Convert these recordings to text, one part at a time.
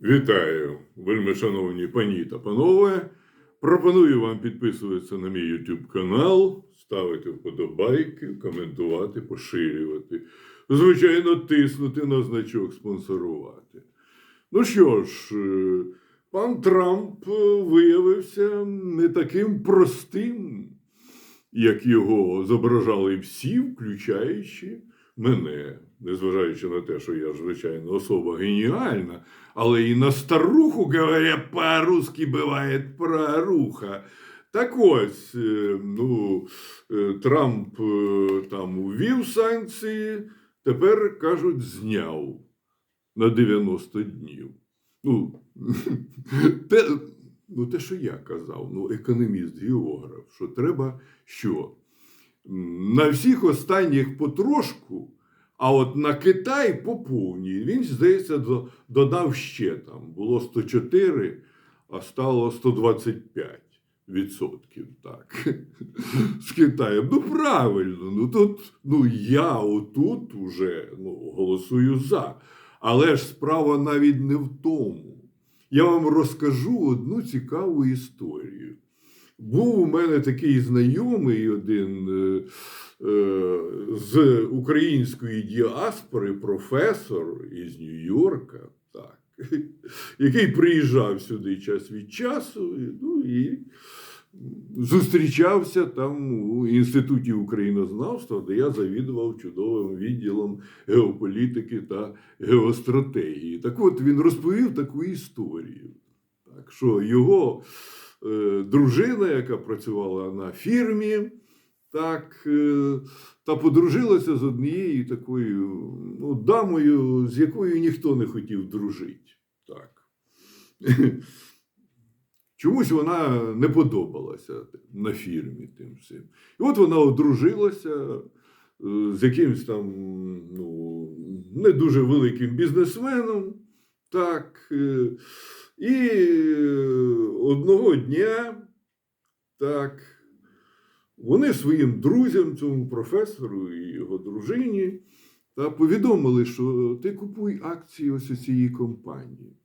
Вітаю, вельми шановні пані та панове. Пропоную вам підписуватися на мій YouTube канал, ставити вподобайки, коментувати, поширювати. Звичайно, тиснути на значок спонсорувати. Ну що ж, е, пан Трамп е, виявився не таким простим, як його зображали всі, включаючи мене, незважаючи на те, що я звичайно, особа геніальна, але і на старуху, говоря по-русски, буває проруха. Так ось, е, ну, е, Трамп е, там увів санкції, тепер кажуть, зняв на 90 днів. Ну, те, ну, те, що я казав, ну, економіст, географ, що треба що? На всіх останніх потрошку, а от на Китай по повній. Він, здається, додав ще там. Було 104, а стало 125 відсотків. Так. З Китаєм. Ну, правильно, ну тут ну, я отут уже ну, голосую за. Але ж справа навіть не в тому. Я вам розкажу одну цікаву історію. Був у мене такий знайомий один е, е, з української діаспори, професор із Нью-Йорка, так, який приїжджав сюди час від часу, ну, і зустрічався там у Інституті українознавства, де я завідував чудовим відділом геополітики та геостратегії. Так от він розповів таку історію, так, що його дружина, яка працювала на фірмі, так, е, та подружилася з однією такою ну, дамою, з якою ніхто не хотів дружити. Так. Чомусь вона не подобалася на фірмі тим всім. І от вона одружилася е, з якимсь там ну, не дуже великим бізнесменом. Так. І е, одного дня так, вони своїм друзям, цьому професору і його дружині, та повідомили, що ти купуй акції ось у цієї компанії.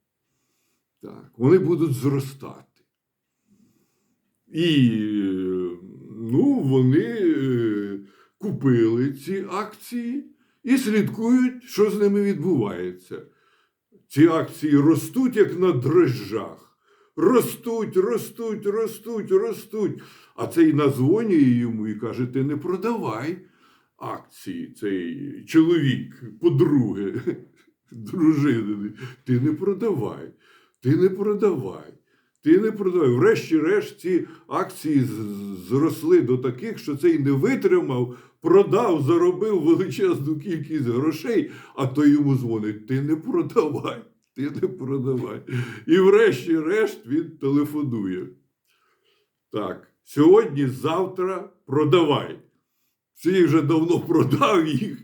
Так, вони будуть зростати. І ну, вони е, купили ці акції і слідкують, що з ними відбувається. Ці акції ростуть, як на дрожжах. Ростуть, ростуть, ростуть, ростуть. А цей назвонює йому і каже: ти не продавай акції, цей чоловік, подруги, дружини, ти не продавай, ти не продавай. Ти не продавай. Врешті-решт ці акції зросли до таких, що цей не витримав, продав, заробив величезну кількість грошей, а то йому дзвонить: ти не продавай, ти не продавай. І врешті-решт він телефонує. Так, сьогодні, завтра продавай. Цей вже давно продав їх.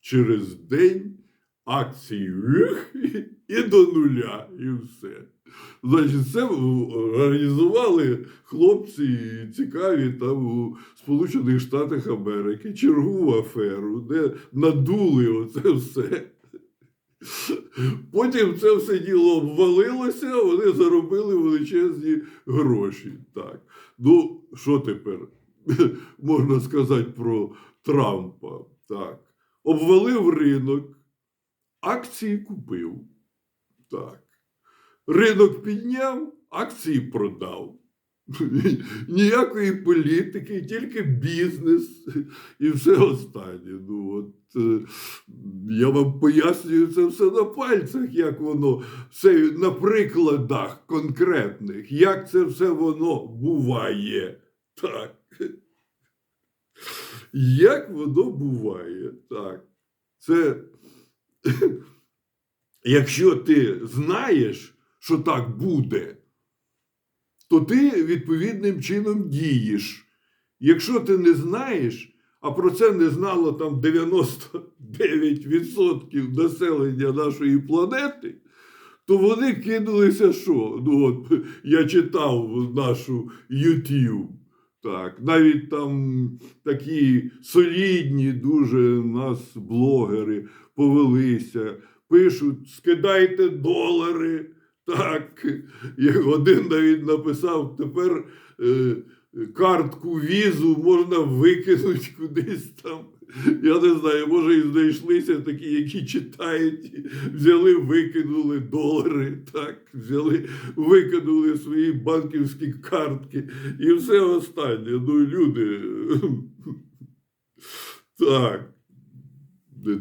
Через день акції і до нуля, і все. Значить, це організували хлопці цікаві там у Сполучених Штатах Америки чергову аферу, де надули оце все. Потім це все діло обвалилося, вони заробили величезні гроші. Так. Ну, що тепер можна сказати про Трампа? Так. Обвалив ринок, акції купив. Так. Ринок підняв, акції продав. Ніякої політики, тільки бізнес і все останнє. Ну, от, е, я вам пояснюю це все на пальцях, як воно, все на прикладах конкретних, як це все воно буває. Так. Як воно буває, так. Це якщо ти знаєш, що так буде, то ти відповідним чином дієш. Якщо ти не знаєш, а про це не знало там 99% населення нашої планети, то вони кинулися що? Ну, от, я читав нашу YouTube. Так, навіть там такі солідні дуже нас блогери повелися пишуть: скидайте долари. Так, як один навіть написав, тепер е, картку візу можна викинути кудись там. Я не знаю, може, і знайшлися такі, які читають, взяли, викинули долари, так, взяли, викинули свої банківські картки і все останнє. Ну, люди. Так.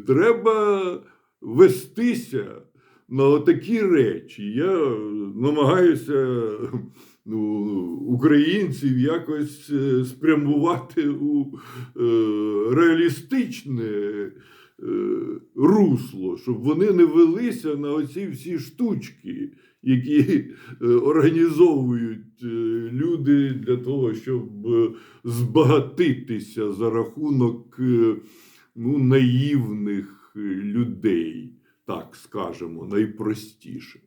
Треба вестися на такі речі. Я намагаюся ну, українців якось е, спрямувати у е, реалістичне е, русло, щоб вони не велися на оці всі штучки, які організовують люди для того, щоб збагатитися за рахунок ну, наївних людей, так скажемо, найпростіше.